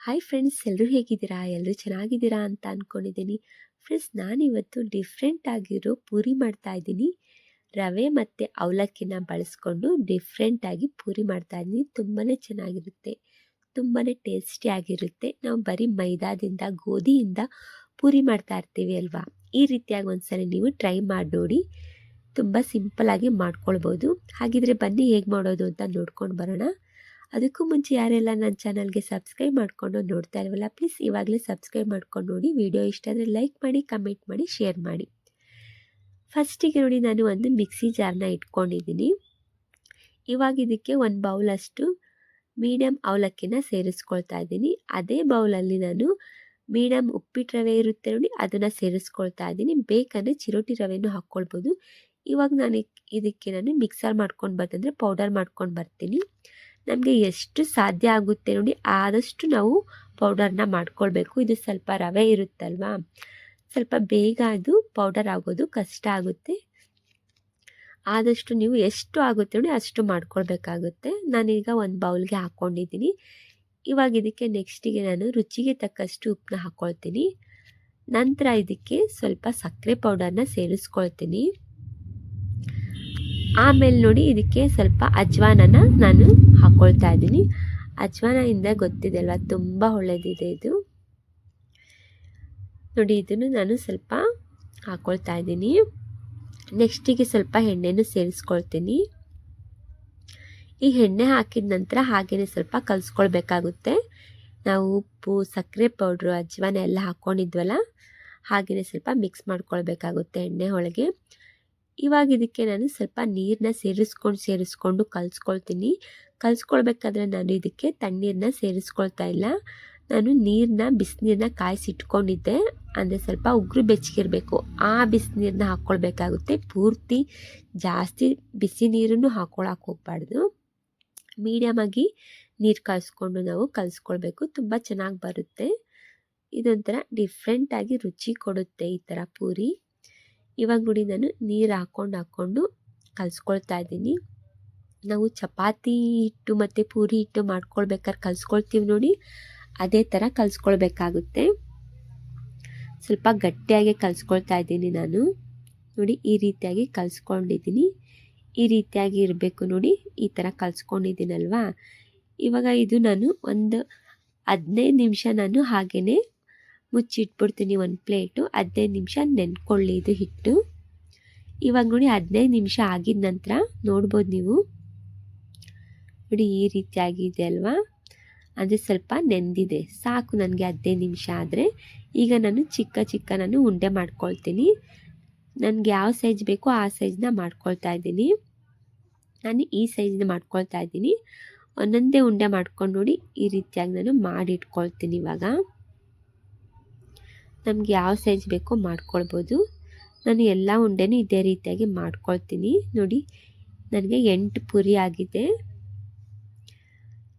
Hi friends ಎಲ್ಲರೂ ಹೇಗಿದ್ದೀರಾ? ಎಲ್ಲರೂ ಚೆನ್ನಾಗಿದ್ದೀರಾ ಅಂತ ಅಂದ್ಕೊಂಡಿದ್ದೀನಿ ಫ್ರೆಂಡ್ಸ್ ನಾನಿವತ್ತು ಡಿಫ್ರೆಂಟ್ ಆಗಿರೋ ಪೂರಿ ಮಾಡ್ತಾ ಇದ್ದೀನಿ. ರವೆ ಮತ್ತು ಅವಲಕ್ಕಿನ ಬಳಸ್ಕೊಂಡು ಡಿಫ್ರೆಂಟಾಗಿ ಪೂರಿ ಮಾಡ್ತಾ ಇದ್ದೀನಿ. ತುಂಬಾ ಚೆನ್ನಾಗಿರುತ್ತೆ. ತುಂಬಾ ಟೇಸ್ಟಿಯಾಗಿರುತ್ತೆ ನಾವು ಬರೀ ಮೈದಾದಿಂದ, ಗೋಧಿಯಿಂದ ಪೂರಿ ಮಾಡ್ತಾ ಇರ್ತೀವಿ ಅಲ್ವಾ? ಈ ರೀತಿಯಾಗಿ ಒಂದ್ಸಲ ನೀವು ಟ್ರೈ ಮಾಡಿ ನೋಡಿ. ತುಂಬ ಆಗಿ ಮಾಡ್ಕೊಳ್ಬೋದು. ಹಾಗಿದ್ರೆ ಬನ್ನಿ ಹೇಗೆ ಮಾಡೋದು ಅಂತ ನೋಡ್ಕೊಂಡು ಬರೋಣ. ಅದಕ್ಕೂ ಮುಂಚೆ ಯಾರೆಲ್ಲ ನನ್ನ ಚಾನಲ್ಗೆ ಸಬ್ಸ್ಕ್ರೈಬ್ ಮಾಡಿಕೊಂಡು ನೋಡ್ತಾ ಇಲ್ವಲ್ಲ, ಪ್ಲೀಸ್ ಇವಾಗಲೇ ಸಬ್ಸ್ಕ್ರೈಬ್ ಮಾಡ್ಕೊಂಡು ನೋಡಿ. ವಿಡಿಯೋ ಇಷ್ಟ ಆದರೆ ಲೈಕ್ ಮಾಡಿ, ಕಮೆಂಟ್ ಮಾಡಿ, ಶೇರ್ ಮಾಡಿ. ಫಸ್ಟಿಗೆ ನೋಡಿ ನಾನು ಒಂದು ಮಿಕ್ಸಿ ಜಾರ್ನ ಇಟ್ಕೊಂಡಿದ್ದೀನಿ. ಇವಾಗ ಇದಕ್ಕೆ ಒಂದು ಬೌಲಷ್ಟು ಮೀಡಿಯಮ್ ಅವಲಕ್ಕಿನ ಸೇರಿಸ್ಕೊಳ್ತಾ ಇದ್ದೀನಿ. ಅದೇ ಬೌಲಲ್ಲಿ ನಾನು ಮೀಡಿಯಮ್ ಉಪ್ಪಿಟ್ಟು ರವೆ ಇರುತ್ತೆ ನೋಡಿ, ಅದನ್ನು ಸೇರಿಸ್ಕೊಳ್ತಾ ಇದ್ದೀನಿ. ಬೇಕಂದರೆ ಚಿರೋಟಿ ರವೆಯನ್ನು ಹಾಕ್ಕೊಳ್ಬೋದು. ಇವಾಗ ನಾನು ಇದಕ್ಕೆ ನಾನು ಮಿಕ್ಸರ್ ಮಾಡ್ಕೊಂಡು ಬರ್ತಂದರೆ ಪೌಡರ್ ಮಾಡ್ಕೊಂಡು ಬರ್ತೀನಿ. ನಮಗೆ ಎಷ್ಟು ಸಾಧ್ಯ ಆಗುತ್ತೆ ನೋಡಿ, ಆದಷ್ಟು ನಾವು ಪೌಡರ್ನ ಮಾಡ್ಕೊಳ್ಬೇಕು. ಇದು ಸ್ವಲ್ಪ ರವೆ ಇರುತ್ತಲ್ವಾ? ಸ್ವಲ್ಪ ಬೇಗ ಅದು ಪೌಡರ್ ಆಗೋದು ಕಷ್ಟ ಆಗುತ್ತೆ. ಆದಷ್ಟು ನೀವು ಎಷ್ಟು ಆಗುತ್ತೆ ನೋಡಿ, ಅಷ್ಟು ಮಾಡ್ಕೊಳ್ಬೇಕಾಗುತ್ತೆ. ನಾನೀಗ ಒಂದು ಬೌಲ್ಗೆ ಹಾಕ್ಕೊಂಡಿದ್ದೀನಿ ಇವಾಗ ಇದಕ್ಕೆ ನೆಕ್ಸ್ಟಿಗೆ ನಾನು ರುಚಿಗೆ ತಕ್ಕಷ್ಟು ಉಪ್ಪನ್ನ ಹಾಕ್ಕೊಳ್ತೀನಿ ನಂತರ ಇದಕ್ಕೆ ಸ್ವಲ್ಪ ಸಕ್ಕರೆ ಪೌಡರ್ನ ಸೇರಿಸ್ಕೊಳ್ತೀನಿ. ಆಮೇಲೆ ನೋಡಿ ಇದಕ್ಕೆ ಸ್ವಲ್ಪ ಅಜ್ವಾನನ ನಾನು ಹಾಕ್ಕೊಳ್ತಾ ಇದ್ದೀನಿ. ಅಜ್ವಾನದಿಂದ ಗೊತ್ತಿದೆ ಅಲ್ವಾ ತುಂಬ ಒಳ್ಳೆಯದಿದೆ ಇದು. ನೋಡಿ, ಇದನ್ನು ನಾನು ಸ್ವಲ್ಪ ಹಾಕ್ಕೊಳ್ತಾ ಇದ್ದೀನಿ. ನೆಕ್ಸ್ಟಿಗೆ ಸ್ವಲ್ಪ ಎಣ್ಣೆನೂ ಸೇರಿಸ್ಕೊಳ್ತೀನಿ. ಈ ಎಣ್ಣೆ ಹಾಕಿದ ನಂತರ ಹಾಗೆಯೇ ಸ್ವಲ್ಪ ಕಲಿಸ್ಕೊಳ್ಬೇಕಾಗುತ್ತೆ. ನಾವು ಉಪ್ಪು, ಸಕ್ಕರೆ ಪೌಡ್ರು, ಅಜ್ವಾನ ಎಲ್ಲ ಹಾಕ್ಕೊಂಡಿದ್ವಲ್ಲ ಹಾಗೆಯೇ ಸ್ವಲ್ಪ ಮಿಕ್ಸ್ ಮಾಡ್ಕೊಳ್ಬೇಕಾಗುತ್ತೆ ಎಣ್ಣೆ ಒಳಗೆ. ಇವಾಗ ಇದಕ್ಕೆ ನಾನು ಸ್ವಲ್ಪ ನೀರನ್ನ ಸೇರಿಸ್ಕೊಂಡು ಸೇರಿಸ್ಕೊಂಡು ಕಲಿಸ್ಕೊಳ್ತೀನಿ. ಕಲಿಸ್ಕೊಳ್ಬೇಕಾದ್ರೆ ನಾನು ಇದಕ್ಕೆ ತಣ್ಣೀರನ್ನ ಸೇರಿಸ್ಕೊಳ್ತಾ ಇಲ್ಲ. ನಾನು ನೀರನ್ನ ಬಿಸಿನೀರನ್ನ ಕಾಯಿಸಿಟ್ಕೊಂಡಿದ್ದೆ. ಅಂದರೆ ಸ್ವಲ್ಪ ಉಗುರು ಬೆಚ್ಚಗಿರಬೇಕು. ಆ ಬಿಸಿನೀರನ್ನ ಹಾಕ್ಕೊಳ್ಬೇಕಾಗುತ್ತೆ. ಪೂರ್ತಿ ಜಾಸ್ತಿ ಬಿಸಿ ನೀರನ್ನು ಹಾಕ್ಕೊಳಕ್ಕೆ ಹೋಗ್ಬಾರ್ದು. ಮೀಡಿಯಮಾಗಿ ನೀರು ಕಾಯಿಸ್ಕೊಂಡು ನಾವು ಕಲಿಸ್ಕೊಳ್ಬೇಕು. ತುಂಬ ಚೆನ್ನಾಗಿ ಬರುತ್ತೆ. ಇದೊಂಥರ ಡಿಫ್ರೆಂಟಾಗಿ ರುಚಿ ಕೊಡುತ್ತೆ ಈ ಥರ ಪೂರಿ. ಇವಾಗ ನೋಡಿ ನಾನು ನೀರು ಹಾಕ್ಕೊಂಡು ಹಾಕ್ಕೊಂಡು ಕಲಿಸ್ಕೊಳ್ತಾ ಇದ್ದೀನಿ. ನಾವು ಚಪಾತಿ ಹಿಟ್ಟು ಮತ್ತು ಪೂರಿ ಹಿಟ್ಟು ಮಾಡ್ಕೊಳ್ಬೇಕಾದ್ರೆ ಕಲಿಸ್ಕೊಳ್ತೀವಿ ನೋಡಿ. ಅದೇ ಥರ ಕಲಿಸ್ಕೊಳ್ಬೇಕಾಗುತ್ತೆ. ಸ್ವಲ್ಪ ಗಟ್ಟಿಯಾಗಿ ಕಲಿಸ್ಕೊಳ್ತಾ ಇದ್ದೀನಿ ನಾನು. ನೋಡಿ, ಈ ರೀತಿಯಾಗಿ ಕಲಿಸ್ಕೊಂಡಿದ್ದೀನಿ. ಈ ರೀತಿಯಾಗಿ ಇರಬೇಕು ನೋಡಿ, ಈ ಥರ ಕಲಿಸ್ಕೊಂಡಿದ್ದೀನಲ್ವಾ? ಇವಾಗ ಇದು ನಾನು ಒಂದು ಹದಿನೈದು ನಿಮಿಷ ನಾನು ಹಾಗೆಯೇ ಮುಚ್ಚಿಟ್ಬಿಡ್ತೀನಿ ಒಂದು ಪ್ಲೇಟು, ಹದಿನೈದು ನಿಮಿಷ ನೆನ್ಕೊಳ್ಳಿ ಇದು ಹಿಟ್ಟು. ಇವಾಗ ನೋಡಿ ಹದಿನೈದು ನಿಮಿಷ ಆಗಿದ ನಂತರ ನೋಡ್ಬೋದು ನೀವು. ನೋಡಿ ಈ ರೀತಿ ಆಗಿದೆ ಅಲ್ವಾ? ಅಂದರೆ ಸ್ವಲ್ಪ ನೆಂದಿದೆ. ಸಾಕು ನನಗೆ ಹದಿನೈದು ನಿಮಿಷ ಆದರೆ. ಈಗ ನಾನು ಚಿಕ್ಕ ಚಿಕ್ಕ ನಾನು ಉಂಡೆ ಮಾಡ್ಕೊಳ್ತೀನಿ. ನನಗೆ ಯಾವ ಸೈಜ್ ಬೇಕೋ ಆ ಸೈಜ್ನ ಮಾಡ್ಕೊಳ್ತಾ ಇದ್ದೀನಿ. ನಾನು ಈ ಸೈಜ್ನ ಮಾಡ್ಕೊಳ್ತಾ ಇದ್ದೀನಿ. ಒಂದೊಂದೇ ಉಂಡೆ ಮಾಡ್ಕೊಂಡು ನೋಡಿ ಈ ರೀತಿಯಾಗಿ ನಾನು ಮಾಡಿಟ್ಕೊಳ್ತೀನಿ ಇವಾಗ. ನಮ್ಗೆ ಯಾವ ಸೈಜ್ ಬೇಕೋ ಮಾಡ್ಕೊಳ್ಬೋದು. ನಾನು ಎಲ್ಲ ಉಂಡೆನೂ ಇದೇ ರೀತಿಯಾಗಿ ಮಾಡ್ಕೊಳ್ತೀನಿ. ನೋಡಿ, ನನಗೆ ಎಂಟು ಪುರಿ ಆಗಿದೆ.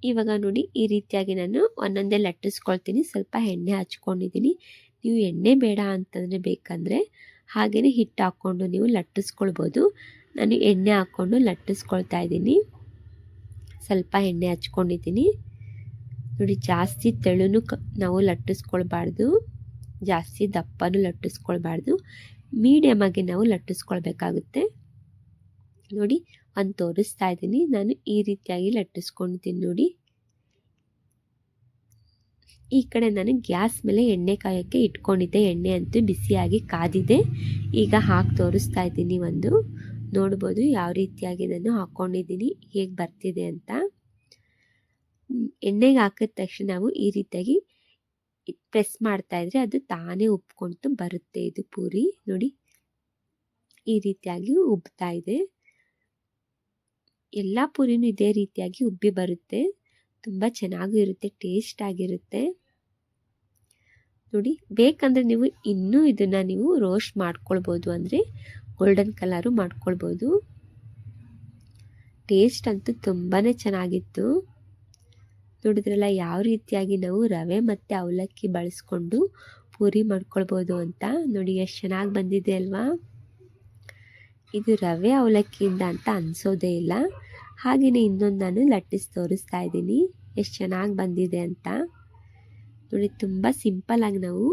ಇವಾಗ ನೋಡಿ, ಈ ರೀತಿಯಾಗಿ ನಾನು ಒಂದೊಂದೇ ಲಟ್ಟಿಸ್ಕೊಳ್ತೀನಿ. ಸ್ವಲ್ಪ ಎಣ್ಣೆ ಹಚ್ಕೊಂಡಿದ್ದೀನಿ. ನೀವು ಎಣ್ಣೆ ಬೇಡ ಅಂತಂದರೆ ಬೇಕಂದರೆ ಹಾಗೆಯೇ ಹಿಟ್ಟು ಹಾಕ್ಕೊಂಡು ನೀವು ಲಟ್ಟಿಸ್ಕೊಳ್ಬೋದು. ನಾನು ಎಣ್ಣೆ ಹಾಕ್ಕೊಂಡು ಲಟ್ಟಿಸ್ಕೊಳ್ತಾ ಇದ್ದೀನಿ. ಸ್ವಲ್ಪ ಎಣ್ಣೆ ಹಚ್ಕೊಂಡಿದ್ದೀನಿ. ನೋಡಿ, ಜಾಸ್ತಿ ತೆಳುನು ನಾವು ಲಟ್ಟಿಸ್ಕೊಳ್ಬಾರ್ದು. ಜಾಸ್ತಿ ದಪ್ಪನೂ ಲಟ್ಟಿಸ್ಕೊಳ್ಬಾರ್ದು. ಮೀಡಿಯಮಾಗಿ ನಾವು ಲಟ್ಟಿಸ್ಕೊಳ್ಬೇಕಾಗುತ್ತೆ. ನೋಡಿ ಅಂತ ತೋರಿಸ್ತಾ ಇದ್ದೀನಿ. ನಾನು ಈ ರೀತಿಯಾಗಿ ಲಟ್ಟಿಸ್ಕೊಳ್ತೀನಿ ನೋಡಿ. ಈ ಕಡೆ ನಾನು ಗ್ಯಾಸ್ ಮೇಲೆ ಎಣ್ಣೆ ಕಾಯೋಕ್ಕೆ ಇಟ್ಕೊಂಡಿದ್ದೆ. ಎಣ್ಣೆ ಅಂತೂ ಬಿಸಿಯಾಗಿ ಕಾದಿದೆ. ಈಗ ಹಾಕಿ ತೋರಿಸ್ತಾ ಇದ್ದೀನಿ ಒಂದು. ನೋಡ್ಬೋದು ಯಾವ ರೀತಿಯಾಗಿ ನಾನು ಹಾಕ್ಕೊಂಡಿದ್ದೀನಿ ಹೇಗೆ ಬರ್ತಿದೆ ಅಂತ. ಎಣ್ಣೆಗೆ ಹಾಕಿದ ತಕ್ಷಣ ನಾವು ಈ ರೀತಿಯಾಗಿ ಪ್ರೆಸ್ ಮಾಡ್ತಾ ಇದ್ರೆ ಅದು ತಾನೇ ಉಪ್ಕೊಂಡು ಬರುತ್ತೆ ಇದು ಪೂರಿ. ನೋಡಿ, ಈ ರೀತಿಯಾಗಿ ಉಬ್ತಾ ಇದೆ. ಎಲ್ಲ ಪೂರಿನೂ ಇದೇ ರೀತಿಯಾಗಿ ಉಬ್ಬಿ ಬರುತ್ತೆ. ತುಂಬ ಚೆನ್ನಾಗೂ ಇರುತ್ತೆ ಟೇಸ್ಟ್ ಆಗಿರುತ್ತೆ ನೋಡಿ, ಬೇಕಂದರೆ ನೀವು ಇನ್ನೂ ಇದನ್ನು ನೀವು ರೋಸ್ಟ್ ಮಾಡ್ಕೊಳ್ಬೋದು ಅಂದರೆ ಗೋಲ್ಡನ್ ಕಲರು ಮಾಡ್ಕೊಳ್ಬೋದು. ಟೇಸ್ಟ್ ಅಂತೂ ತುಂಬಾ ಚೆನ್ನಾಗಿತ್ತು. ನೋಡಿದ್ರಲ್ಲ, ಯಾವ ರೀತಿಯಾಗಿ ನಾವು ರವೆ ಮತ್ತು ಅವಲಕ್ಕಿ ಬಳಸ್ಕೊಂಡು ಪೂರಿ ಮಾಡ್ಕೊಳ್ಬೋದು ಅಂತ. ನೋಡಿ, ಎಷ್ಟು ಚೆನ್ನಾಗಿ ಬಂದಿದೆ ಅಲ್ವಾ? ಇದು ರವೆ ಅವಲಕ್ಕಿಯಿಂದ ಅಂತ ಅನಿಸೋದೇ ಇಲ್ಲ. ಹಾಗೆಯೇ ಇನ್ನೊಂದು ನಾನು ಲಟ್ಟಿಸಿ ತೋರಿಸ್ತಾ ಇದ್ದೀನಿ. ಎಷ್ಟು ಚೆನ್ನಾಗಿ ಬಂದಿದೆ ಅಂತ. ನೋಡಿ, ತುಂಬ ಸಿಂಪಲಾಗಿ ನಾವು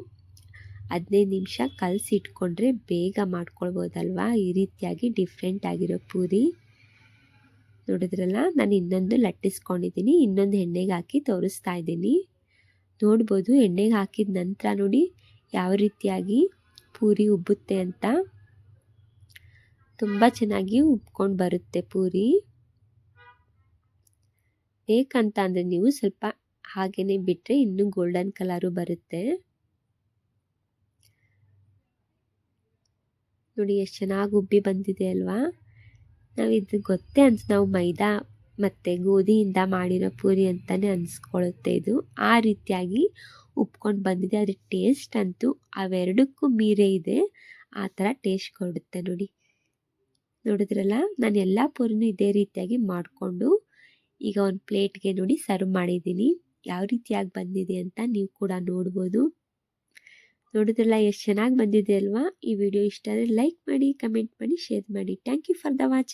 ಹದಿನೈದು ನಿಮಿಷ ಕಲಸಿ ಇಟ್ಕೊಂಡ್ರೆ ಬೇಗ ಮಾಡ್ಕೊಳ್ಬೋದಲ್ವಾ? ಈ ರೀತಿಯಾಗಿ ಡಿಫ್ರೆಂಟ್ ಆಗಿರೋ ಪೂರಿ. ನೋಡಿದ್ರಲ್ಲ, ನಾನು ಇನ್ನೊಂದು ಲಟ್ಟಿಸ್ಕೊಂಡಿದ್ದೀನಿ ಇನ್ನೊಂದು ಎಣ್ಣೆಗೆ ಹಾಕಿ ತೋರಿಸ್ತಾ ಇದ್ದೀನಿ ನೋಡ್ಬೋದು, ಎಣ್ಣೆಗೆ ಹಾಕಿದ ನಂತರ ನೋಡಿ ಯಾವ ರೀತಿಯಾಗಿ ಪೂರಿ ಉಬ್ಬುತ್ತೆ ಅಂತ. ತುಂಬ ಚೆನ್ನಾಗಿ ಉಬ್ಕೊಂಡು ಬರುತ್ತೆ ಪೂರಿ. ಬೇಕಂತ ಅಂದರೆ ನೀವು ಸ್ವಲ್ಪ ಹಾಗೇ ಬಿಟ್ಟರೆ ಇನ್ನೂ ಗೋಲ್ಡನ್ ಕಲರು ಬರುತ್ತೆ. ನೋಡಿ, ಎಷ್ಟು ಚೆನ್ನಾಗಿ ಉಬ್ಬಿ ಬಂದಿದೆ ಅಲ್ವಾ? ನಾವು ಇದು ಗೊತ್ತೇ ಅನ್ಸ್ ನಾವು ಮೈದಾ ಮತ್ತು ಗೋಧಿಯಿಂದ ಮಾಡಿರೋ ಪೂರಿ ಅಂತಲೇ ಅನಿಸ್ಕೊಳ್ಳುತ್ತೆ ಇದು. ಆ ರೀತಿಯಾಗಿ ಉಪ್ಕೊಂಡು ಬಂದಿದೆ. ಅದ್ರ ಟೇಸ್ಟ್ ಅಂತೂ ಅವೆರಡಕ್ಕೂ ಮೀರೇ ಇದೆ. ಆ ಥರ ಟೇಸ್ಟ್ ಕೊಡುತ್ತೆ ನೋಡಿ. ನೋಡಿದ್ರಲ್ಲ? ನಾನು ಎಲ್ಲ ಪೂರಿನೂ ಇದೇ ರೀತಿಯಾಗಿ ಮಾಡಿಕೊಂಡು ಈಗ ಒಂದು ಪ್ಲೇಟ್ಗೆ ನೋಡಿ ಸರ್ವ್ ಮಾಡಿದ್ದೀನಿ. ಯಾವ ರೀತಿಯಾಗಿ ಬಂದಿದೆ ಅಂತ ನೀವು ಕೂಡ ನೋಡ್ಬೋದು. ನೋಡಿದ್ರಲ್ಲ? ಎಷ್ಟು ಚೆನ್ನಾಗಿ ಬಂದಿದೆ ಅಲ್ವಾ? ಈ ವಿಡಿಯೋ ಇಷ್ಟ ಆದರೆ ಲೈಕ್ ಮಾಡಿ, ಕಮೆಂಟ್ ಮಾಡಿ, ಶೇರ್ ಮಾಡಿ. Thank you for the watch.